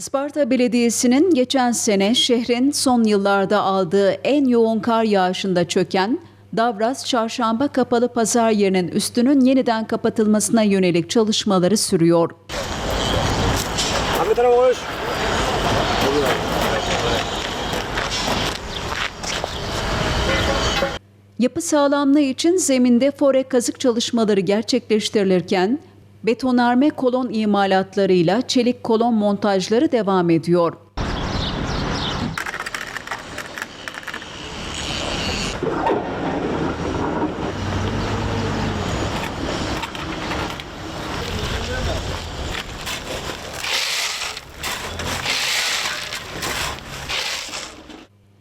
Isparta Belediyesi'nin geçen sene şehrin son yıllarda aldığı en yoğun kar yağışında çöken Davras Çarşamba Kapalı Pazar yerinin üstünün yeniden kapatılmasına yönelik çalışmaları sürüyor. Abi tarafa koş. Yapı sağlamlığı için zeminde fore kazık çalışmaları gerçekleştirilirken betonarme kolon imalatlarıyla çelik kolon montajları devam ediyor.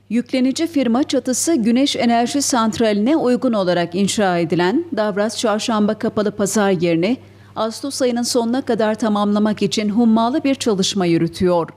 Yüklenici firma çatısı güneş enerji santraline uygun olarak inşa edilen Davras Çarşamba Kapalı Pazar yerini Ağustos ayının sonuna kadar tamamlamak için hummalı bir çalışma yürütüyor.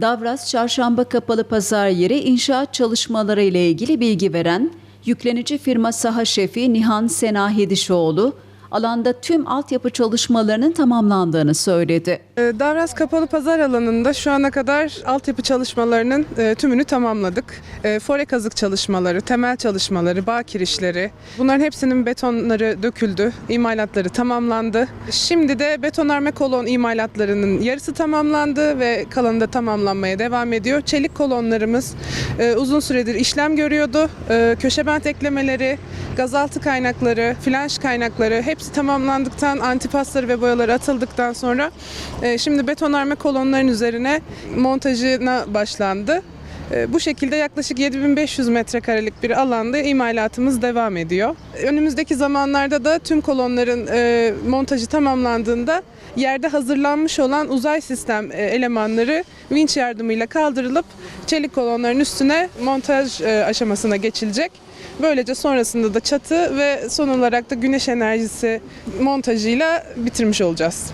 Davras Çarşamba Kapalı Pazar yeri inşaat çalışmaları ile ilgili bilgi veren yüklenici firma saha şefi Nihan Sena Hedişoğlu, alanda tüm altyapı çalışmalarının tamamlandığını söyledi. Ee, Davras Kapalı Pazar alanında şu ana kadar altyapı çalışmalarının e, tümünü tamamladık. E, Fore kazık çalışmaları, temel çalışmaları, bağ kirişleri bunların hepsinin betonları döküldü, imalatları tamamlandı. Şimdi de betonarme kolon imalatlarının yarısı tamamlandı ve kalanı da tamamlanmaya devam ediyor. Çelik kolonlarımız e, uzun süredir işlem görüyordu. E, Köşe bent eklemeleri, gazaltı kaynakları, flanş kaynakları hepsi tamamlandıktan, antipasları ve boyaları atıldıktan sonra e, şimdi betonarme kolonların üzerine montajına başlandı. E, Bu şekilde yaklaşık 7500 metrekarelik bir alanda imalatımız devam ediyor. Önümüzdeki zamanlarda da tüm kolonların e, montajı tamamlandığında yerde hazırlanmış olan uzay sistem e, elemanları vinç yardımıyla kaldırılıp çelik kolonların üstüne montaj e, aşamasına geçilecek. Böylece sonrasında da çatı ve son olarak da güneş enerjisi montajıyla bitirmiş olacağız.